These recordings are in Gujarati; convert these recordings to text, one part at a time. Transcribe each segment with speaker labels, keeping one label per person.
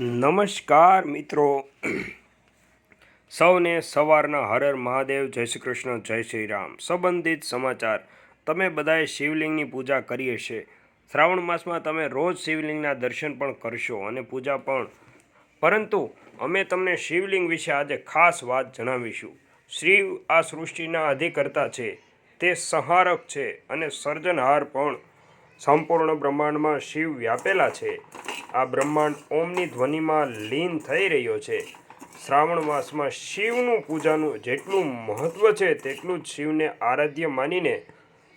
Speaker 1: નમસ્કાર મિત્રો. સૌને સવારના હર હર મહાદેવ, જય શ્રી કૃષ્ણ, જય શ્રી રામ. સંબંધિત સમાચાર. તમે બધાએ શિવલિંગની પૂજા કરી હશે. શ્રાવણ માસમાં તમે રોજ શિવલિંગના દર્શન પણ કરશો અને પૂજા પણ. પરંતુ અમે તમને શિવલિંગ વિશે આજે ખાસ વાત જણાવીશું. શિવ આ સૃષ્ટિના અધિકર્તા છે. તે સંહારક છે અને સર્જનહાર પણ. સંપૂર્ણ બ્રહ્માંડમાં શિવ વ્યાપેલા છે. આ બ્રહ્માંડ ઓમની ધ્વનિમાં લીન થઈ રહ્યો છે. શ્રાવણ માસમાં શિવનું પૂજાનું જેટલું મહત્ત્વ છે, તેટલું જ શિવને આરાધ્ય માનીને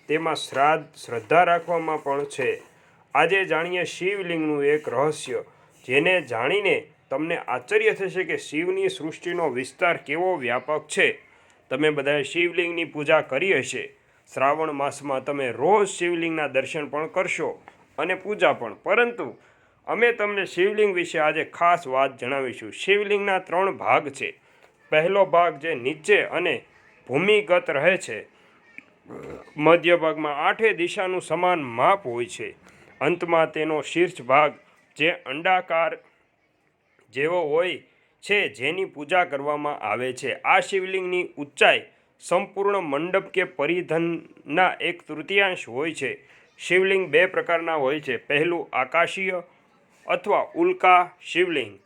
Speaker 1: તેમાં શ્રાદ્ધ, શ્રદ્ધા રાખવામાં પણ છે. આજે જાણીએ શિવલિંગનું એક રહસ્ય, જેને જાણીને તમને આશ્ચર્ય થશે કે શિવની સૃષ્ટિનો વિસ્તાર કેવો વ્યાપક છે. તમે બધાએ શિવલિંગની પૂજા કરી હશે. શ્રાવણ માસમાં તમે રોજ શિવલિંગના દર્શન પણ કરશો અને પૂજા પણ. પરંતુ અમે તમને શિવલિંગ વિશે આજે ખાસ વાત જણાવીશું. શિવલિંગના ત્રણ ભાગ છે. પહેલો ભાગ જે નીચે અને ભૂમિગત રહે છે, મધ્ય ભાગમાં આઠે દિશાનું સમાન માપ હોય છે. અંતમાં તેનો શીર્ષ ભાગ જે અંડાકાર જેવો હોય છે જેની પૂજા કરવામાં આવે છે. આ શિવલિંગની ઊંચાઈ સંપૂર્ણ મંડપ કે પરિધનના એક તૃતીયાંશ હોય છે. શિવલિંગ બે પ્રકારના હોય છે. પહેલું આકાશીય અથવા ઉલ્કા શિવલિંગ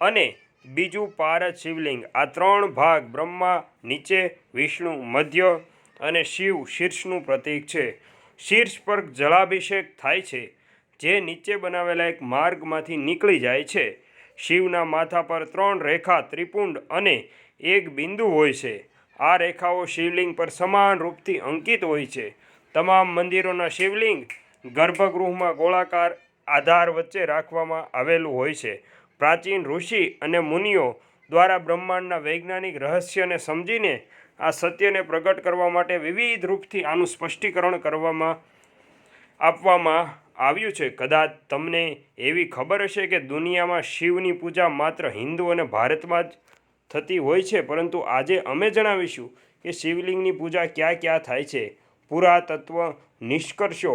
Speaker 1: અને બીજું પારદ શિવલિંગ. આ ત્રણ ભાગ બ્રહ્મા, નીચે વિષ્ણુ, મધ્ય અને શિવ શીર્ષનું પ્રતીક છે. શીર્ષ પર જળાભિષેક થાય છે, જે નીચે બનાવેલા એક માર્ગમાંથી નીકળી જાય છે. શિવના માથા પર ત્રણ રેખા ત્રિપુંડ અને એક બિંદુ હોય છે. આ રેખાઓ શિવલિંગ પર સમાન રૂપથી અંકિત હોય છે. તમામ મંદિરોના શિવલિંગ ગર્ભગૃહમાં ગોળાકાર આધાર વચ્ચે રાખવામાં આવેલું હોય છે. પ્રાચીન ઋષિ અને મુનિઓ દ્વારા બ્રહ્માંડના વૈજ્ઞાનિક રહસ્યને સમજીને આ સત્યને પ્રગટ કરવા માટે વિવિધ રૂપથી આનું સ્પષ્ટીકરણ કરવામાં આપવામાં આવ્યું છે. કદાચ તમને એવી ખબર હશે કે દુનિયામાં શિવની પૂજા માત્ર હિન્દુ અને ભારતમાં જ થતી હોય છે, પરંતુ આજે અમે જણાવીશું કે શિવલિંગની પૂજા ક્યાં ક્યાં થાય છે. પુરાતત્વ નિષ્કર્ષો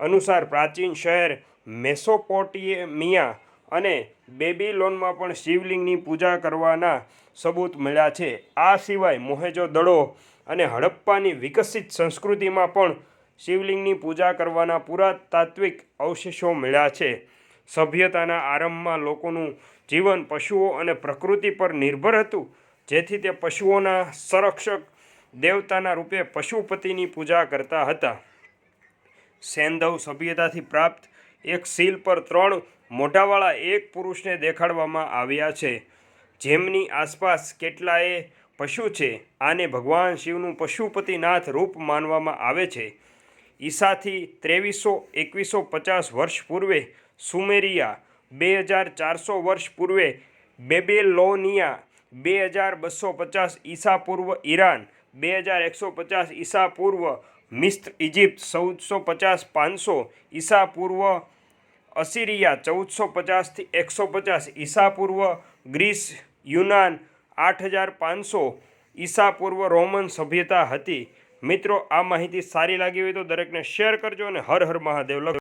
Speaker 1: અનુસાર પ્રાચીન શહેર મેસોપોટેમિયા અને બેબીલોનમાં પણ શિવલિંગની પૂજા કરવાના સબૂત મળ્યા છે. આ સિવાય મોહેજો દડો અને હડપ્પાની વિકસિત સંસ્કૃતિમાં પણ શિવલિંગની પૂજા કરવાના પુરાતાત્વિક અવશેષો મળ્યા છે. સભ્યતાના આરંભમાં લોકોનું જીવન પશુઓ અને પ્રકૃતિ પર નિર્ભર હતું, જેથી તે પશુઓના સંરક્ષક દેવતાના રૂપે પશુપતિની પૂજા કરતા હતા. સેંધવ સભ્યતાથી પ્રાપ્ત એક સીલ પર ત્રણ મોઢાવાળા એક પુરુષને દેખાડવામાં આવ્યા છે. જેમની આસપાસ કેટલાય પશુ છે. આને ભગવાન શિવનું પશુપતિનાથ રૂપ માનવામાં આવે છે. ઈસાથી ત્રેવીસો એકવીસો પચાસ વર્ષ પૂર્વે સુમેરિયા, બે હજાર ચારસો વર્ષ પૂર્વે બેબેલોનિયા, બે હજાર બસો પચાસ ઈસા પૂર્વ ઈરાન, બે હજાર એકસો પચાસ ઈસા પૂર્વ મિસ્ર ઇજિપ્ત ચૌદસો પચાસ પાંચસો ઈસા પૂર્વ અસિરિયા ચૌદસો પચાસથી એકસો પચાસ ઈસા પૂર્વ ગ્રીસ યુનાન આઠ હજાર પાંચસો ઈસા પૂર્વ રોમન સભ્યતા હતી. મિત્રો, આ માહિતી સારી લાગી હોય તો દરેકને શેર કરજો અને હર હર મહાદેવ લખો